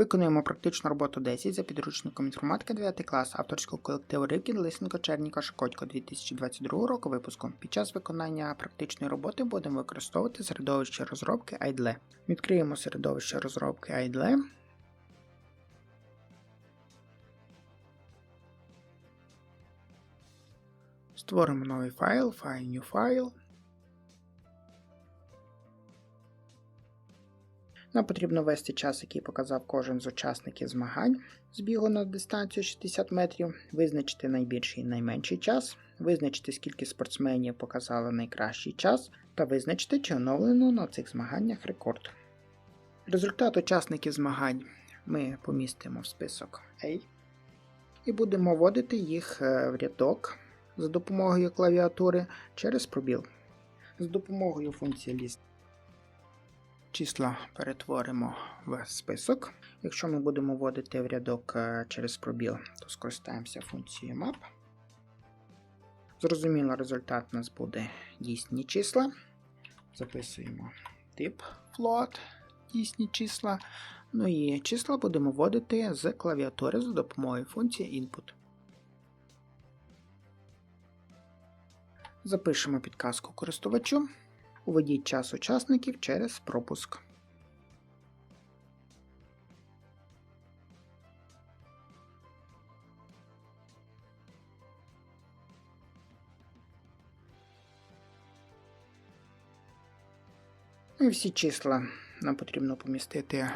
Виконуємо практичну роботу 10 за підручником інформатики 9 клас авторського колективу Рибкін Лисенко Черніка Шикотько 2022 року випуску. Під час виконання практичної роботи будемо використовувати середовище розробки IDLE. Відкриємо середовище розробки IDLE. Створимо новий файл, файл New File. Нам потрібно ввести час, який показав кожен з учасників змагань з бігу на дистанцію 60 метрів, визначити найбільший і найменший час, визначити, скільки спортсменів показали найкращий час, та визначити, чи оновлено на цих змаганнях рекорд. Результат учасників змагань ми помістимо в список A і будемо вводити їх е, в рядок за допомогою клавіатури через пробіл. З допомогою функції list числа перетворимо в список. Якщо ми будемо вводити в рядок е, через пробіл, то скористаємося функцією map. Зрозуміло, результат у нас буде дійсні числа. Записуємо тип float, дійсні числа. Ну і числа будемо вводити з клавіатури за допомогою функції input. Запишемо підказку користувачу. Уведіть час учасників через пропуск. Ну і всі числа нам потрібно помістити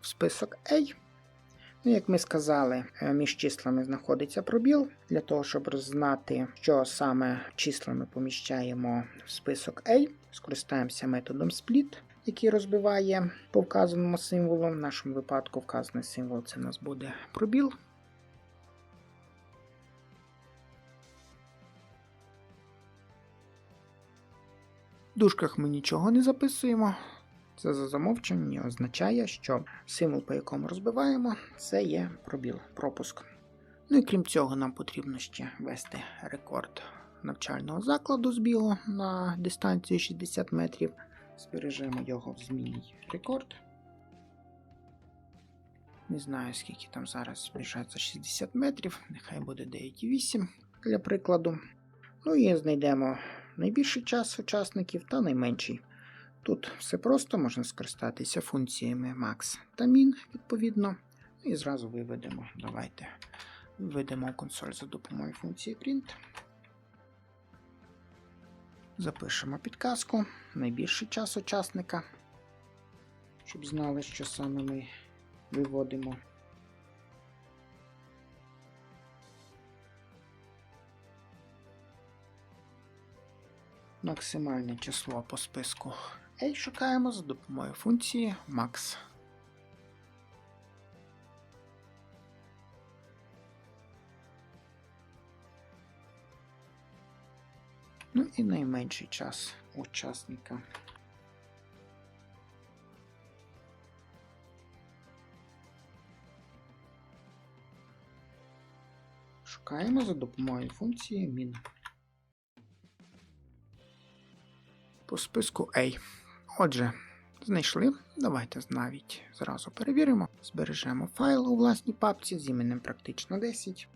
в список A. Ну, як ми сказали, е, між числами знаходиться пробіл. Для того, щоб знати, що саме числа ми поміщаємо в список A, скористаємося методом split, який розбиває по вказаному символу. В нашому випадку вказаний символ це у нас буде пробіл. В дужках ми нічого не записуємо. Це за замовчуванням означає, що символ, по якому розбиваємо, це є пробіл, пропуск. Ну і крім цього, нам потрібно ще ввести рекорд навчального закладу з бігу на дистанцію 60 метрів. Збережемо його в змінній рекорд. Не знаю, скільки там зараз збіжається 60 метрів, нехай буде 9,8 для прикладу. Ну і знайдемо найбільший час учасників та найменший. Тут все просто, можна скористатися функціями max та min, відповідно, і зразу виведемо. Давайте виведемо консоль за допомогою функції print. Запишемо підказку, найбільший час учасника, щоб знали, що саме ми виводимо. Максимальне число по списку A шукаємо за допомогою функції max. Ну і найменший час учасника. Шукаємо за допомогою функції min. По списку A. Отже, знайшли. Давайте навіть зразу перевіримо. Збережемо файл у власній папці з іменем практично 10.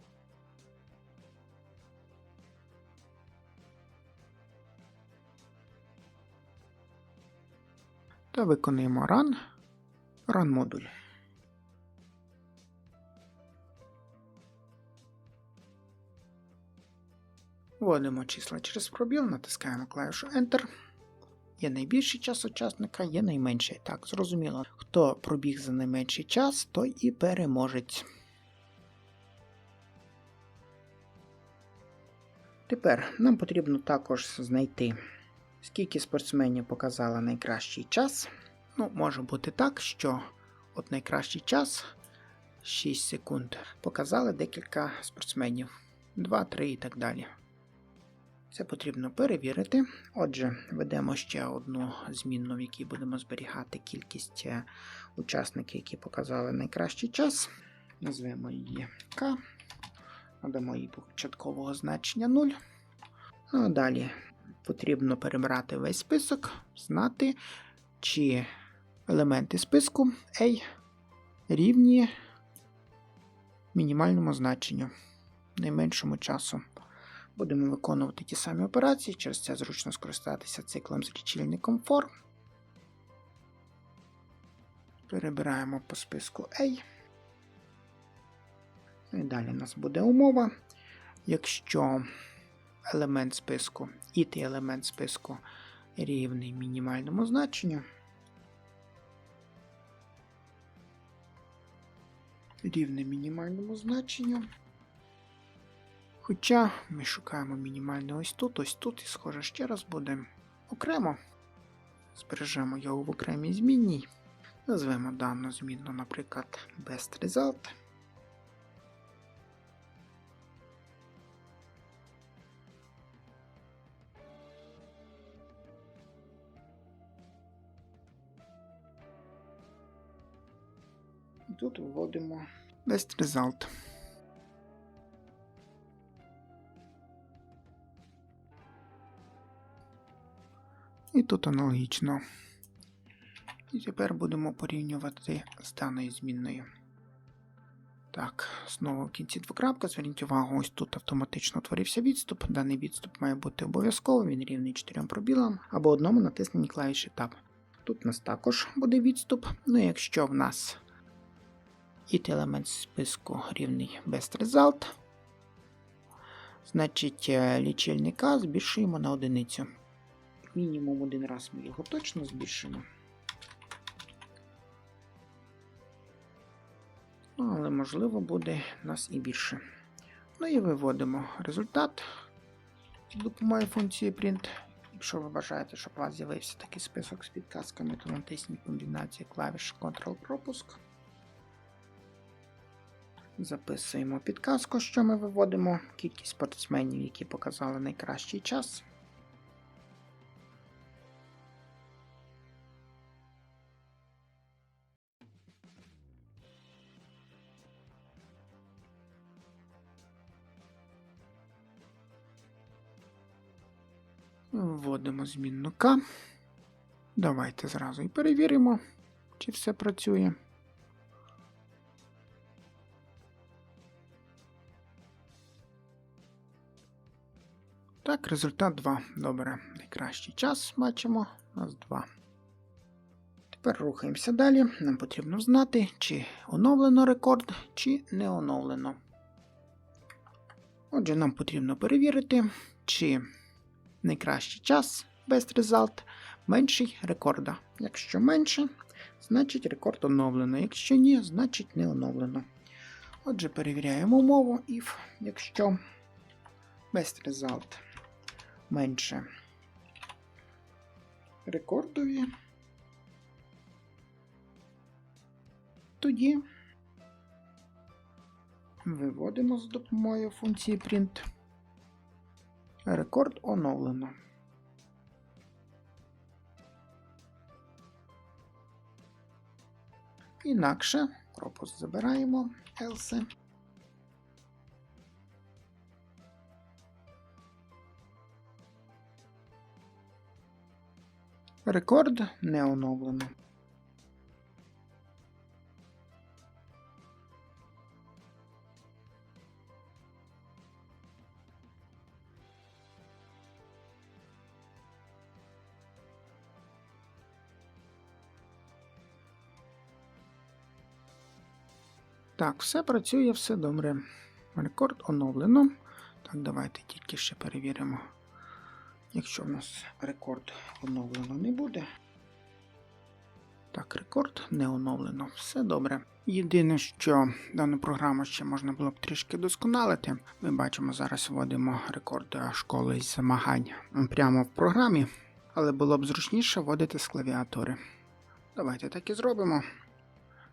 Та виконуємо run, run модуль. Вводимо числа через пробіл, натискаємо клавішу Enter. Є найбільший час учасника, є найменший. Так, зрозуміло. Хто пробіг за найменший час, той і переможець. Тепер нам потрібно також знайти, скільки спортсменів показали найкращий час. Ну, може бути так, що от найкращий час 6 секунд. Показали декілька спортсменів, 2, 3 і так далі. Це потрібно перевірити. Отже, ведемо ще одну змінну, в якій будемо зберігати кількість е, учасників, які показали найкращий час. Назвемо її К. Надамо їй початкового значення 0. Ну, а далі потрібно перебрати весь список, знати, чи елементи списку A рівні мінімальному значенню, найменшому часу. Будемо виконувати ті самі операції, через це зручно скористатися циклом з лічильником for. Перебираємо по списку A. І далі у нас буде умова. Якщо елемент списку, ітий елемент списку рівний мінімальному значенню, рівне мінімальному значенню. Хоча ми шукаємо мінімальне ось тут, ось тут, і схоже ще раз буде окремо. Збережемо його в окремій змінній. Назвемо дану змінну, наприклад, best result. Тут вводимо best result. І тут аналогічно. І тепер будемо порівнювати з даною змінною. Так, знову в кінці двокрапка. Зверніть увагу, ось тут автоматично утворився відступ. Даний відступ має бути обов'язково, він рівний 4 пробілам або одному натисненні клавіші Tab. Тут у нас також буде відступ. Ну якщо в нас it елемент списку рівний best result, значить е, лічильника збільшуємо на одиницю. Мінімум один раз ми його точно збільшимо. Ну, але можливо буде нас і більше. Ну і виводимо результат з допомогою функції print. Якщо ви бажаєте, щоб у вас з'явився такий список з підказками, то натисніть комбінацію клавіш Ctrl-пропуск. Записуємо підказку, що ми виводимо, кількість спортсменів, які показали найкращий час. Вводимо змінну К. Давайте зразу і перевіримо, чи все працює. Так, результат 2. Добре. Найкращий час бачимо. У нас 2. Тепер рухаємося далі. Нам потрібно знати, чи оновлено рекорд, чи не оновлено. Отже, нам потрібно перевірити, чи найкращий час best result менший рекорда. Якщо менше, значить рекорд оновлено. Якщо ні, значить не оновлено. Отже, перевіряємо умову if, якщо best result менше рекордові, тоді виводимо з допомогою функції print. Рекорд оновлено. Інакше пропуск забираємо else. Рекорд не оновлено. Так, все працює, все добре. Рекорд оновлено. Так, давайте тільки ще перевіримо. Якщо в нас рекорд оновлено не буде. Так, рекорд не оновлено. Все добре. Єдине, що дану програму ще можна було б трішки досконалити. Ми бачимо, зараз вводимо рекорд школи з змагань прямо в програмі, але було б зручніше вводити з клавіатури. Давайте так і зробимо.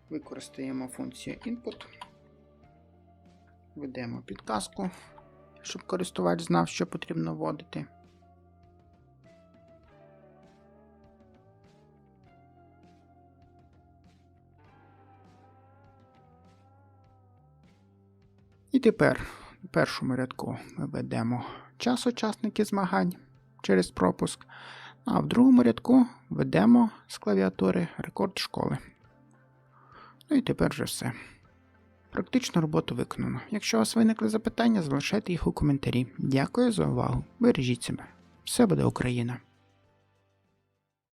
Використаємо функцію input. Введемо підказку, щоб користувач знав, що потрібно вводити. І тепер в першому рядку ми ведемо час учасників змагань через пропуск, а в другому рядку ведемо з клавіатури рекорд школи. Ну і тепер вже все. Практично роботу виконано. Якщо у вас виникли запитання, залишайте їх у коментарі. Дякую за увагу. Бережіть себе. Все буде Україна!